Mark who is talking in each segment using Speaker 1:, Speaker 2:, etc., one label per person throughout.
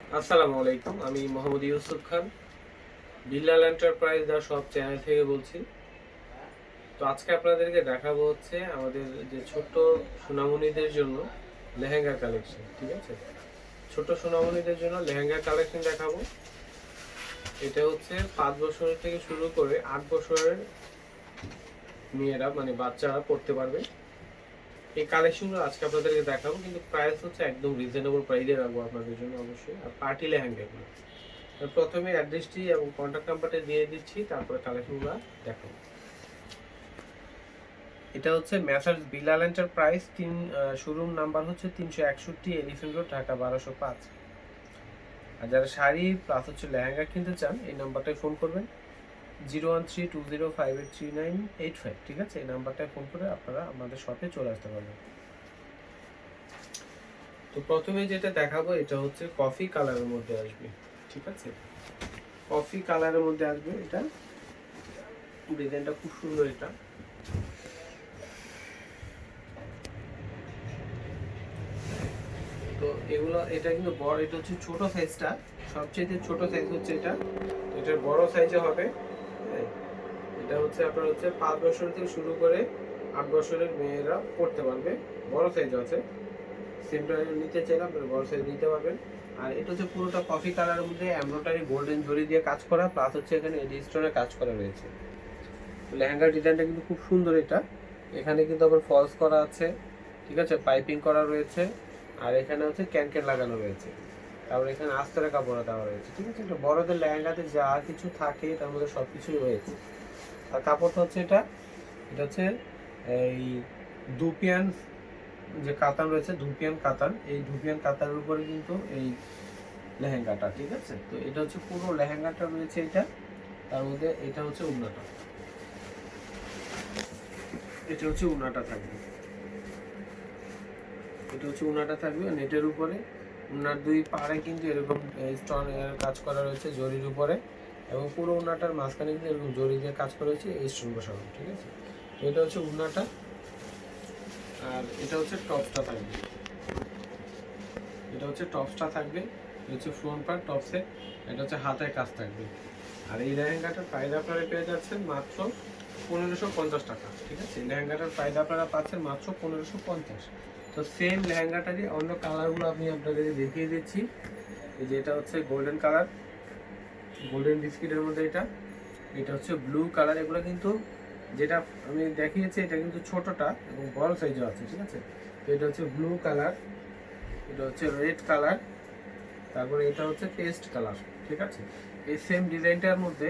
Speaker 1: আসসালামু আলাইকুম, আমি মোহাম্মদ ইউসুফ খান, বিল্লাল এন্টারপ্রাইজ দা সব চ্যানেল থেকে বলছি। তো আজকে আপনাদেরকে দেখাবো হচ্ছে আমাদের যে সোনামণিদের জন্য লেহেঙ্গা কালেকশন, ঠিক আছে? ছোট সোনামণিদের জন্য লেহেঙ্গা কালেকশন দেখাবো। এটা হচ্ছে পাঁচ বছর থেকে শুরু করে আট বছরের মেয়েরা মানে বাচ্চারা পড়তে পারবে। এই কালেকশনগুলো আজকে আপনাদেরকে দেখাবো, কিন্তু প্রাইস হচ্ছে একদম রিজনেবল প্রাইসে রাখব আপনাদের জন্য অবশ্যই। আর পার্টি লেহেঙ্গাগুলো প্রথমে অ্যাড্রেসটি এবং কন্ট্যাক্ট নাম্বারটা দিয়ে দিচ্ছি, তারপরে কালেকশনগুলো দেখাবো। এটা হচ্ছে মেসার্স বিলাল এন্টারপ্রাইজ তিন শোরুম নাম্বার হচ্ছে তিনশো একষট্টি এলিফেন্ট রোড ঢাকা বারোশো পাঁচ। আর যারা শাড়ি প্লাস হচ্ছে লেহেঙ্গা কিনতে চান, এই নাম্বারটায় ফোন করবেন। Zero one three two zero five eight three nine eight five, ঠিক আছে? এই নাম্বারটায় ফোন করে আপনারা আমাদের শপে চলে আসতে পারবেন। তো প্রথমে যেটা দেখাবো, এটা হচ্ছে কফি কালারের মধ্যে আসবে, ঠিক আছে? কফি কালারের মধ্যে আসবে, এটা ডিজাইনটা খুব সুন্দর এটা। তো এগুলো, এটা কিন্তু বড়, এটা হচ্ছে ছোট সাইজটা সবচেয়ে ছোট সাইজ হচ্ছে এটা। এটার বড় সাইজে হবে। এটা হচ্ছে আপনার হচ্ছে পাঁচ বছর থেকে শুরু করে আট বছরের মেয়েরা পড়তে পারবে। বড় সাইজ আছে। সিমটা নিতে চাইলে আপনারা বড় সাইজ নিতে পারবেন। আর এটা হচ্ছে পুরোটা কফি কালারের মধ্যে এমব্রয়ডারি গোল্ডেন জরি দিয়ে কাজ করা প্লাস হচ্ছে এখানে এডি স্টোনের কাজ করা রয়েছে। লেহেঙ্গার ডিজাইনটা কিন্তু খুব সুন্দর এটা। এখানে কিন্তু আবার ফলস করা আছে, ঠিক আছে? পাইপিং করা রয়েছে। আর এখানে হচ্ছে ক্যানকেন লাগানো রয়েছে। তারপর এখানে আস্তরে কাপড় দেওয়া রয়েছে, ঠিক আছে? এটা বড়দের লেহেঙ্গাতে যা কিছু থাকে, তার মধ্যে সব কিছুই রয়েছে। আর কাপড়টা হচ্ছে এটা এটা হচ্ছে এই দুপিয়ান যে কাতান রয়েছে ধুপিয়ান কাতান, এই ধুপিয়ান কাতানের উপরে কিন্তু এই লেহেঙ্গাটা, ঠিক আছে? তো এটা হচ্ছে পুরো লেহেঙ্গাটা রয়েছে এটা, তার মধ্যে এটা হচ্ছে উন্নাটা। এটা হচ্ছে উন্নাটা থাকবে। এটা হচ্ছে উনাটা থাকবে, নেটের উপরে। উনার দুই পাড়ে কিন্তু এরকম স্টোন কাজ করা রয়েছে, জরির উপরে। এবং পুরো উনাটার মাঝখানে কিন্তু এরকম জরি দিয়ে কাজ করা হয়েছে এই স্টোন বসানো ঠিক আছে? তো এটা হচ্ছে উনাটা আর এটা হচ্ছে টপসটা থাকবে। এটা হচ্ছে টপসটা থাকবে, এটা হচ্ছে ফ্রন্ট পার্ট টপসে এটা হচ্ছে হাতের কাজ থাকবে। আর এই লেহেঙ্গাটার প্রাইস আপনারা পেয়ে যাচ্ছেন মাত্র পনেরোশো পঞ্চাশ টাকা, ঠিক আছে? লেহেঙ্গাটার প্রাইস আপনারা পাচ্ছেন মাত্র পনেরোশো পঞ্চাশ। তো সেম লেহেঙ্গাটারই অন্য কালারগুলো আমি আপনাদেরকে দেখিয়ে দিচ্ছি। যে এটা হচ্ছে গোল্ডেন কালার গোল্ডেন বিস্কিটের মধ্যে এটা। এটা হচ্ছে ব্লু কালার এগুলো কিন্তু যেটা আমি দেখিয়েছি, এটা কিন্তু ছোটটা এবং বড় সাইজও আছে, ঠিক আছে? তো এটা হচ্ছে ব্লু কালার এটা হচ্ছে রেড কালার তারপরে এটা হচ্ছে পেস্ট কালার ঠিক আছে? এই সেম ডিজাইনটার মধ্যে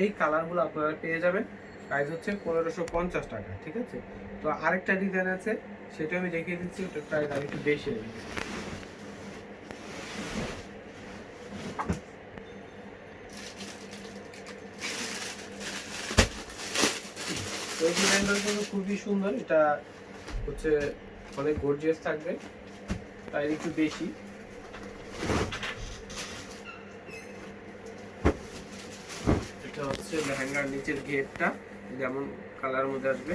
Speaker 1: এই কালারগুলো আপনারা পেয়ে যাবেন। প্রাইস হচ্ছে পনেরোশো পঞ্চাশ টাকা, ঠিক আছে? তো আরেকটা ডিজাইন আছে সেটা আমি দেখিয়ে দিচ্ছি ওটা প্রাইস আর একটু বেশি ডিজাইনটা কিন্তু খুবই সুন্দর। এটা হচ্ছে অনেক গর্জিয়াস থাকবে। তাই একটু বেশি। এটা হচ্ছে লেহেঙ্গার নিচের গেটটা যেমন কালার মধ্যে আসবে।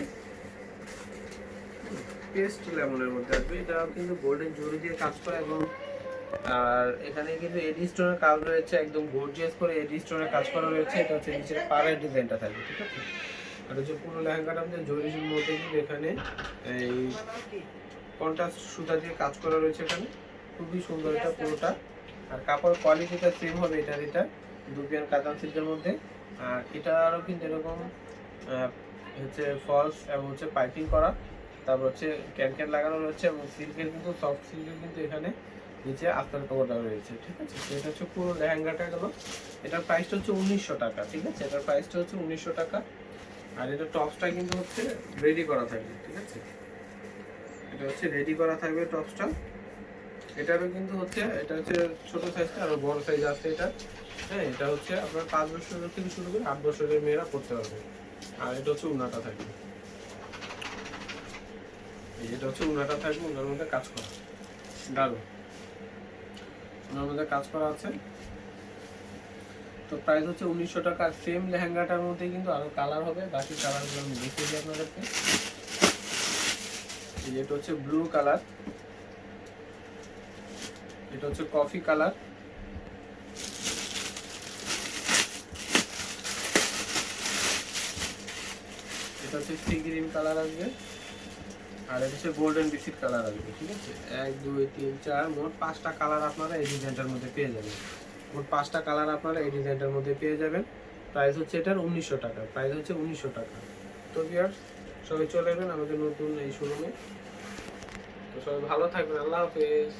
Speaker 1: পেস্ট লেমনের মধ্যে আসবে। এটা কিন্তু গোল্ডেন জরি দিয়ে কাজ করা এবং আর এখানে কিন্তু এডি স্টোনের কাজ রয়েছে। একদম গর্জিয়াস করে এডি স্টোনের কাজ করা রয়েছে। এটা হচ্ছে নিচের পাড়ের ডিজাইনটা থাকবে, ঠিক আছে? আর হচ্ছে পুরো লেহেঙ্গাটা আমাদের জরির মধ্যে কিন্তু এখানে এই কন্ট্রাস্ট সুতা দিয়ে কাজ করা রয়েছে এখানে। খুবই সুন্দর এটা পুরোটা। আর কাপড় কোয়ালিটিটা সেম হবে এটার, এটা দুপিয়ান কাতান সিল্কের মধ্যে। আর এটারও কিন্তু এরকম হচ্ছে ফলস এবং হচ্ছে পাইপিং করা। তারপর হচ্ছে ক্যানক্যান লাগানো রয়েছে এবং সিল্কের কিন্তু সফট সিল্কের কিন্তু এখানে নিচে আস্তার দেওয়া রয়েছে, ঠিক আছে? এটা হচ্ছে পুরো লেহেঙ্গাটা গেল। এটার প্রাইসটা হচ্ছে উনিশশো টাকা, ঠিক আছে? এটার প্রাইসটা হচ্ছে উনিশশো টাকা। আর এটা টপসটা কিন্তু হচ্ছে রেডি করা থাকবে, ঠিক আছে? এটা হচ্ছে রেডি করা থাকবে টপসটা। এটারও কিন্তু হচ্ছে, এটা হচ্ছে ছোট সাইজটা আর বড় সাইজ আছে এটা। হ্যাঁ এটা হচ্ছে আপনার পাঁচ বছরের থেকে শুরু করে আট বছরের মেয়েরা পড়তে পারবে। আর এটা হচ্ছে উনাটা থাকবে। এটা হচ্ছে উনাটা থাকবে উনার মধ্যে কাজ করা। দারুণ। উনার মধ্যে কাজ করা আছে। তো প্রাইস হচ্ছে উনিশশো টাকা। সেম লেহেঙ্গাটার মধ্যে কিন্তু আরও কালার হবে। বাকি কালারগুলো আমি দেখিয়ে দিই আপনাদেরকে। এটা হচ্ছে ব্লু কালার এটা হচ্ছে কফি কালার এটা হচ্ছে সি গ্রিন কালার আসবে। আর এটা হচ্ছে গোল্ডেন বিস্কিট কালার আসবে, ঠিক আছে? এক, দুই, তিন, চার, মোট পাঁচটা কালার আপনারা এই ডিজাইনটার মধ্যে পেয়ে যাবেন। মোট পাঁচটা কালার আপনারা এই ডিজাইনটার মধ্যে পেয়ে যাবেন। প্রাইস হচ্ছে এটার উনিশশো টাকা। প্রাইস হচ্ছে উনিশশো টাকা। তো বিয়ার সবাই চলে যাবেন আমাদের নতুন এই শোরুমে তো সবাই ভালো থাকবেন। আল্লাহ হাফেজ।